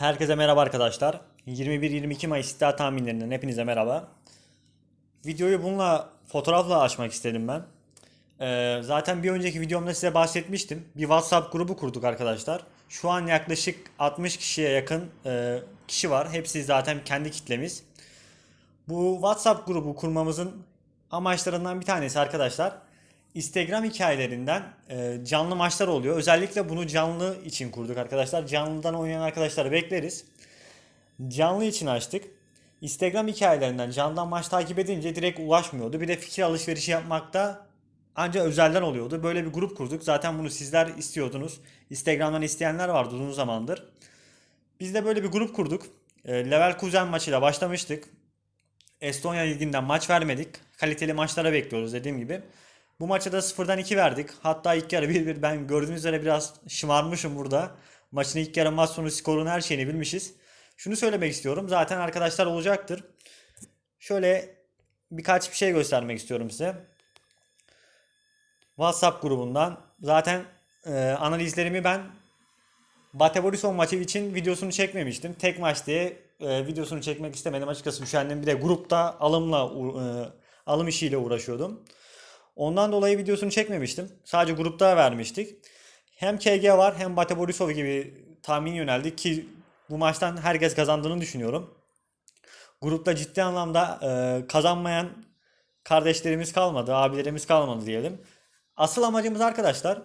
Herkese merhaba arkadaşlar. 21-22 Mayıs iddia tahminlerinden hepinize merhaba. Videoyu bununla fotoğrafla açmak istedim ben. Ee, zaten bir önceki videomda size bahsetmiştim. Bir WhatsApp grubu kurduk arkadaşlar. Şu an yaklaşık 60 kişiye yakın e, kişi var. Hepsi zaten kendi kitlemiz. Bu WhatsApp grubu kurmamızın amaçlarından bir tanesi arkadaşlar. Instagram hikayelerinden e, canlı maçlar oluyor. Özellikle bunu canlı için kurduk arkadaşlar. Canlıdan oynayan arkadaşları bekleriz. Canlı için açtık. Instagram hikayelerinden canlıdan maç takip edince direkt ulaşmıyordu. Bir de fikir alışverişi yapmakta ancak özelden oluyordu. Böyle bir grup kurduk. Zaten bunu sizler istiyordunuz. Instagram'dan isteyenler vardı uzun zamandır. Biz de böyle bir grup kurduk. E, Level Kuzen maçıyla başlamıştık. Estonya Ligi'nden maç vermedik. Kaliteli maçlara bekliyoruz dediğim gibi. Bu maça da sıfırdan 2 verdik. Hatta ilk yarı 1-1 ben gördüğünüz üzere biraz şımarmışım burada. Maçın ilk yarı maç sonu skorun her şeyini bilmişiz. Şunu söylemek istiyorum. Zaten arkadaşlar olacaktır. Şöyle birkaç bir şey göstermek istiyorum size. WhatsApp grubundan zaten e, analizlerimi ben Bate Borisov maçı için videosunu çekmemiştim. Tek maç diye e, videosunu çekmek istemedim. Açıkçası üşendim. Bir de grupta alımla e, alım işiyle uğraşıyordum. Ondan dolayı videosunu çekmemiştim. Sadece grupta vermiştik. Hem KG var hem Bate Borisov gibi tahmin yöneldik ki bu maçtan herkes kazandığını düşünüyorum. Grupta ciddi anlamda e, kazanmayan kardeşlerimiz kalmadı, abilerimiz kalmadı diyelim. Asıl amacımız arkadaşlar,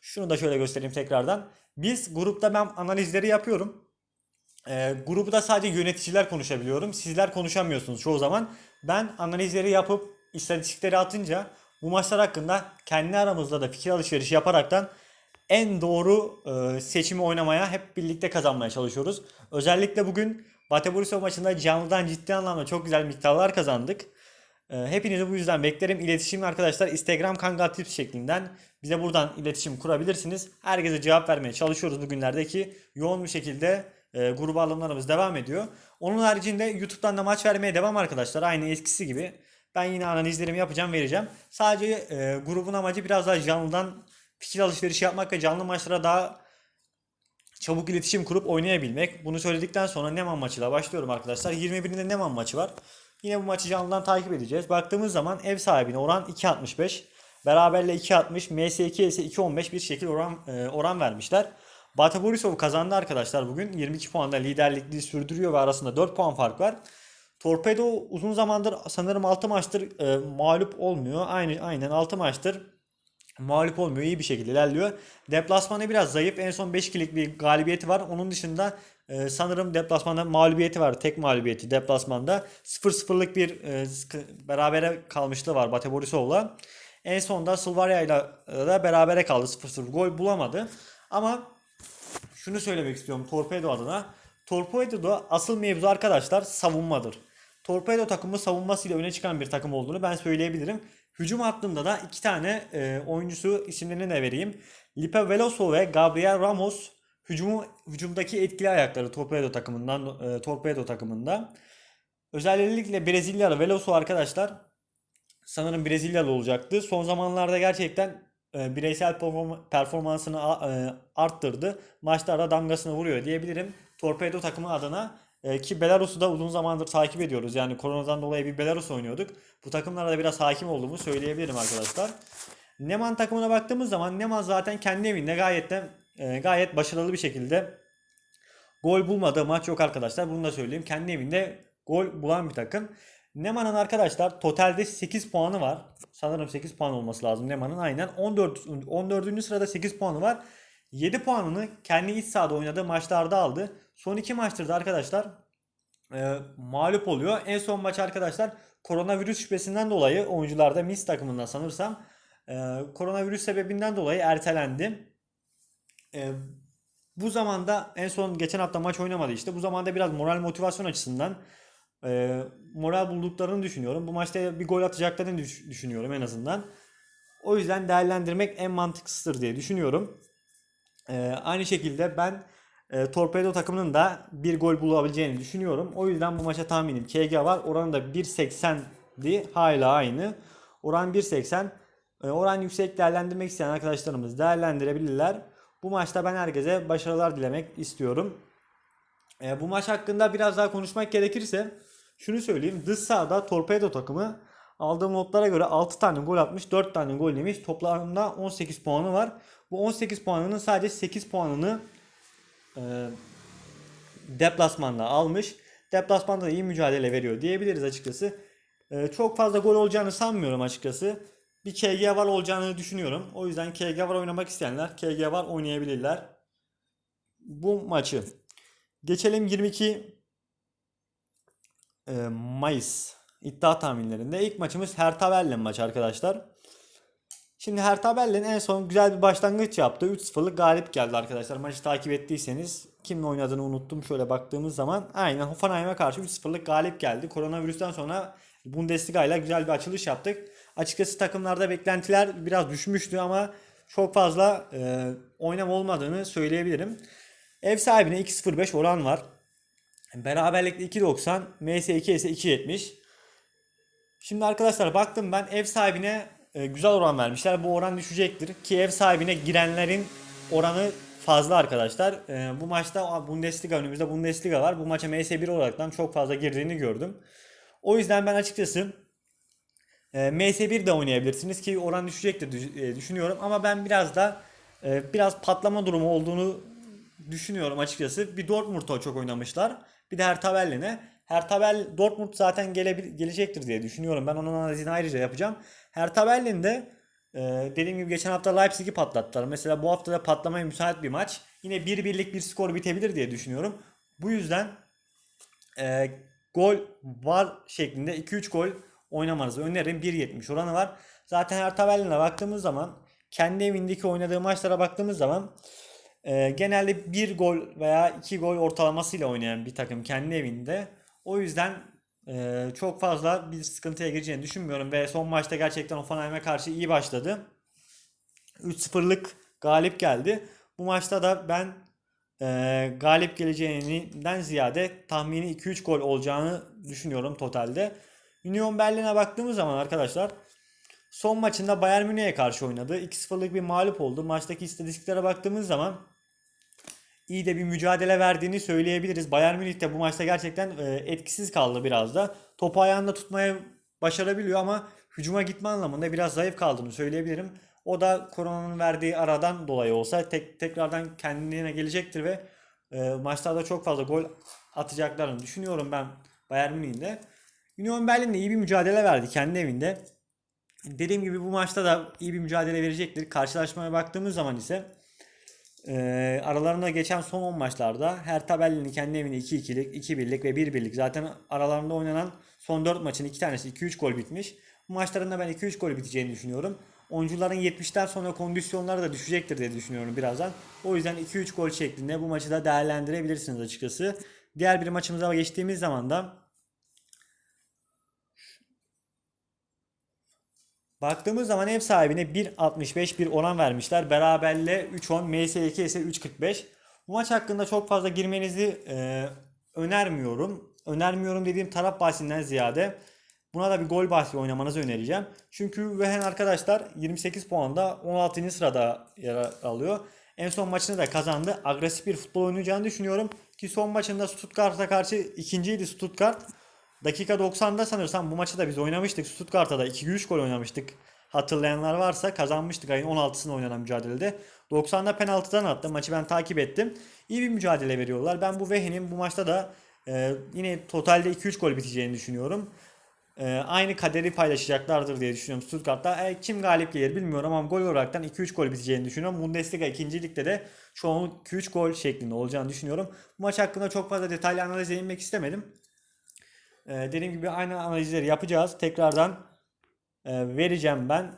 şunu da şöyle göstereyim tekrardan. Biz grupta ben analizleri yapıyorum. E, grupta sadece yöneticiler konuşabiliyorum. Sizler konuşamıyorsunuz çoğu zaman. Ben analizleri yapıp istatistikleri atınca bu maçlar hakkında kendi aramızda da fikir alışverişi yaparaktan en doğru e, seçimi oynamaya hep birlikte kazanmaya çalışıyoruz. Özellikle bugün Bate Borisov maçında canlıdan ciddi anlamda çok güzel miktarlar kazandık. E, hepinizi bu yüzden beklerim. İletişim arkadaşlar Instagram Kangal Tips şeklinden bize buradan iletişim kurabilirsiniz. Herkese cevap vermeye çalışıyoruz bugünlerde ki yoğun bir şekilde e, gruba alımlarımız devam ediyor. Onun haricinde YouTube'dan da maç vermeye devam arkadaşlar. Aynı eskisi gibi. Ben yine analizlerimi yapacağım vereceğim. Sadece e, grubun amacı biraz daha canlıdan fikir alışverişi yapmak ve canlı maçlara daha çabuk iletişim kurup oynayabilmek. Bunu söyledikten sonra Neman maçıyla başlıyorum arkadaşlar. 21'inde Neman maçı var. Yine bu maçı canlıdan takip edeceğiz. Baktığımız zaman ev sahibine oran 2.65. Beraberle 2.60. MS2 ise 2.15 bir şekil oran e, oran vermişler. Bate Borisov kazandı arkadaşlar bugün. 22 puanla liderlikliği sürdürüyor ve arasında 4 puan fark var. Torpedo uzun zamandır sanırım 6 maçtır e, mağlup olmuyor. Aynı aynen 6 maçtır mağlup olmuyor. iyi bir şekilde ilerliyor. Deplasmanı biraz zayıf. En son 5-2'lik bir galibiyeti var. Onun dışında e, sanırım deplasmanda mağlubiyeti var. Tek mağlubiyeti deplasmanda. 0-0'lık bir e, berabere kalmışlığı var Bate Borisov'la. En sonunda Sılvarya ile de berabere kaldı. 0-0 gol bulamadı. Ama şunu söylemek istiyorum Torpedo adına. Torpedo'da asıl mevzu arkadaşlar savunmadır. Torpedo takımı savunmasıyla öne çıkan bir takım olduğunu ben söyleyebilirim. Hücum hattında da iki tane e, oyuncusu isimlerini de vereyim. Lipe Veloso ve Gabriel Ramos hücumu hücumdaki etkili ayakları Torpedo takımından e, Torpedo takımında. Özellikle Brezilyalı Veloso arkadaşlar sanırım Brezilyalı olacaktı. Son zamanlarda gerçekten e, bireysel perform- performansını a- e, arttırdı. Maçlarda damgasını vuruyor diyebilirim. Torpedo takımı adına e, ki Belarus'u da uzun zamandır takip ediyoruz. Yani koronadan dolayı bir Belarus oynuyorduk. Bu takımlara da biraz hakim olduğumu söyleyebilirim arkadaşlar. Neman takımına baktığımız zaman Neman zaten kendi evinde gayet de e, gayet başarılı bir şekilde gol bulmadığı maç yok arkadaşlar. Bunu da söyleyeyim. Kendi evinde gol bulan bir takım. Neman'ın arkadaşlar totalde 8 puanı var. Sanırım 8 puan olması lazım Neman'ın aynen. 14 14. sırada 8 puanı var. 7 puanını kendi iç sahada oynadığı maçlarda aldı. Son 2 maçtır da arkadaşlar e, mağlup oluyor. En son maç arkadaşlar koronavirüs şüphesinden dolayı oyuncularda Mis takımından sanırsam e, koronavirüs sebebinden dolayı ertelendi. E, bu zamanda en son geçen hafta maç oynamadı işte. Bu zamanda biraz moral motivasyon açısından e, moral bulduklarını düşünüyorum. Bu maçta bir gol atacaklarını düş- düşünüyorum en azından. O yüzden değerlendirmek en mantıklısıdır diye düşünüyorum. E, aynı şekilde ben e, Torpedo takımının da bir gol bulabileceğini düşünüyorum. O yüzden bu maça tahminim KG var. Oranı da 1.80'di. Hala aynı. Oran 1.80. E, oran yüksek değerlendirmek isteyen arkadaşlarımız değerlendirebilirler. Bu maçta ben herkese başarılar dilemek istiyorum. E, bu maç hakkında biraz daha konuşmak gerekirse şunu söyleyeyim. Dış sahada Torpedo takımı aldığım notlara göre 6 tane gol atmış, 4 tane gol yemiş. Toplamda 18 puanı var. Bu 18 puanının sadece 8 puanını e, deplasmanda almış. Deplasmanda da iyi mücadele veriyor diyebiliriz açıkçası. E, çok fazla gol olacağını sanmıyorum açıkçası. Bir KG var olacağını düşünüyorum. O yüzden KG var oynamak isteyenler KG var oynayabilirler. Bu maçı. Geçelim 22 e, Mayıs iddia tahminlerinde. İlk maçımız Hertha Berlin maçı arkadaşlar. Şimdi Hertha Berlin en son güzel bir başlangıç yaptı. 3-0'lık galip geldi arkadaşlar. Maçı takip ettiyseniz kimle oynadığını unuttum. Şöyle baktığımız zaman aynen Hoffenheim'e karşı 3-0'lık galip geldi. Koronavirüsten sonra Bundesliga ile güzel bir açılış yaptık. Açıkçası takımlarda beklentiler biraz düşmüştü ama çok fazla e, oynam olmadığını söyleyebilirim. Ev sahibine 2.05 oran var. Beraberlikte 2.90, MS2 ise 2.70. Şimdi arkadaşlar baktım ben ev sahibine e, güzel oran vermişler. Bu oran düşecektir ki ev sahibine girenlerin oranı fazla arkadaşlar. E, bu maçta Bundesliga önümüzde Bundesliga var. Bu maça MS1 olaraktan çok fazla girdiğini gördüm. O yüzden ben açıkçası e, MS1 de oynayabilirsiniz ki oran düşecektir düş- düşünüyorum ama ben biraz da biraz patlama durumu olduğunu düşünüyorum açıkçası. Bir Dortmund'a çok oynamışlar. Bir de Hertha Berlin'e. Hertha Berlin, Dortmund zaten gelebil- gelecektir diye düşünüyorum. Ben onun analizini ayrıca yapacağım. Hertha Berlin'de e, dediğim gibi geçen hafta Leipzig'i patlattılar. Mesela bu hafta da patlamaya müsait bir maç. Yine 1-1'lik bir skor bitebilir diye düşünüyorum. Bu yüzden e, gol var şeklinde 2-3 gol oynamanızı öneririm. 1.70 oranı var. Zaten Hertha Berlin'e baktığımız zaman kendi evindeki oynadığı maçlara baktığımız zaman e, genelde 1 gol veya 2 gol ortalamasıyla oynayan bir takım kendi evinde. O yüzden e, çok fazla bir sıkıntıya gireceğini düşünmüyorum ve son maçta gerçekten Hoffenheim'e karşı iyi başladı. 3-0'lık galip geldi. Bu maçta da ben e, galip geleceğinden ziyade tahmini 2-3 gol olacağını düşünüyorum totalde. Union Berlin'e baktığımız zaman arkadaşlar son maçında Bayern Münih'e karşı oynadı. 2-0'lık bir mağlup oldu. Maçtaki istatistiklere baktığımız zaman iyi de bir mücadele verdiğini söyleyebiliriz. Bayern Münih de bu maçta gerçekten e, etkisiz kaldı biraz da. Topu ayağında tutmaya başarabiliyor ama hücuma gitme anlamında biraz zayıf kaldığını söyleyebilirim. O da koronanın verdiği aradan dolayı olsa tek tekrardan kendine gelecektir ve e, maçlarda çok fazla gol atacaklarını düşünüyorum ben Bayern Münih'in. Union Berlin de iyi bir mücadele verdi kendi evinde. Dediğim gibi bu maçta da iyi bir mücadele verecektir. Karşılaşmaya baktığımız zaman ise e, aralarında geçen son 10 maçlarda Hertha Berlin'in kendi evinde 2-2'lik, 2-1'lik ve 1-1'lik. Zaten aralarında oynanan son 4 maçın 2 tanesi 2-3 gol bitmiş. Maçlarında ben 2-3 gol biteceğini düşünüyorum. Oyuncuların 70'ten sonra kondisyonları da düşecektir diye düşünüyorum birazdan. O yüzden 2-3 gol şeklinde bu maçı da değerlendirebilirsiniz açıkçası. Diğer bir maçımıza geçtiğimiz zaman da Baktığımız zaman ev sahibine 1.65 bir oran vermişler. Beraberle 3.10, MS2 ise 3.45. Bu maç hakkında çok fazla girmenizi e, önermiyorum. Önermiyorum dediğim taraf bahsinden ziyade buna da bir gol bahsi oynamanızı önereceğim. Çünkü Wehen arkadaşlar 28 puanda 16. sırada yer alıyor. En son maçını da kazandı. Agresif bir futbol oynayacağını düşünüyorum. Ki son maçında Stuttgart'a karşı ikinciydi Stuttgart. Dakika 90'da sanırsam bu maçı da biz oynamıştık. Stuttgart'a da 2-3 gol oynamıştık. Hatırlayanlar varsa kazanmıştık ayın 16'sında oynanan mücadelede. 90'da penaltıdan attı. Maçı ben takip ettim. İyi bir mücadele veriyorlar. Ben bu Vehin'in bu maçta da e, yine totalde 2-3 gol biteceğini düşünüyorum. E, aynı kaderi paylaşacaklardır diye düşünüyorum Stuttgart'ta. E, kim galip gelir bilmiyorum ama gol olaraktan 2-3 gol biteceğini düşünüyorum. Bundesliga ikincilikte de çoğunluk 2-3 gol şeklinde olacağını düşünüyorum. Bu maç hakkında çok fazla detaylı analiz edilmek istemedim. Ee, dediğim gibi aynı analizleri yapacağız. Tekrardan e, vereceğim ben.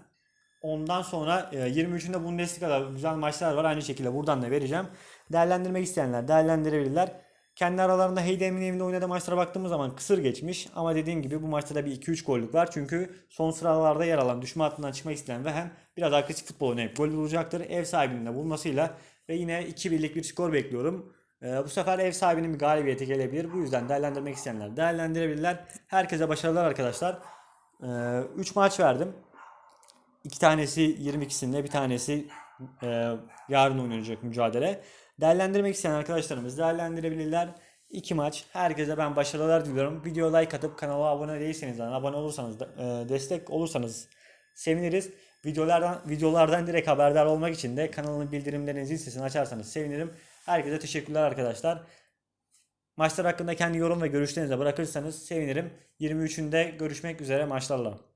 Ondan sonra e, 23'ünde Bundesliga'da güzel maçlar var. Aynı şekilde buradan da vereceğim. Değerlendirmek isteyenler değerlendirebilirler. Kendi aralarında Heydem'in evinde oynadığı maçlara baktığımız zaman kısır geçmiş. Ama dediğim gibi bu maçta da bir 2-3 gollük var. Çünkü son sıralarda yer alan düşme hattından çıkmak isteyen ve hem biraz agresif futbol oynayıp gol bulacaktır. Ev sahibinin de bulmasıyla ve yine 2-1'lik bir skor bekliyorum. Ee, bu sefer ev sahibinin bir galibiyeti gelebilir. Bu yüzden değerlendirmek isteyenler değerlendirebilirler. Herkese başarılar arkadaşlar. Ee, 3 maç verdim. 2 tanesi 22'sinde bir tanesi e, yarın oynanacak mücadele. Değerlendirmek isteyen arkadaşlarımız değerlendirebilirler. 2 maç. Herkese ben başarılar diliyorum. Video like atıp kanala abone değilseniz yani abone olursanız da, destek olursanız seviniriz. Videolardan videolardan direkt haberdar olmak için de kanalın bildirimlerinizi sesini açarsanız sevinirim. Herkese teşekkürler arkadaşlar. Maçlar hakkında kendi yorum ve görüşlerinizi bırakırsanız sevinirim. 23'ünde görüşmek üzere maçlarla.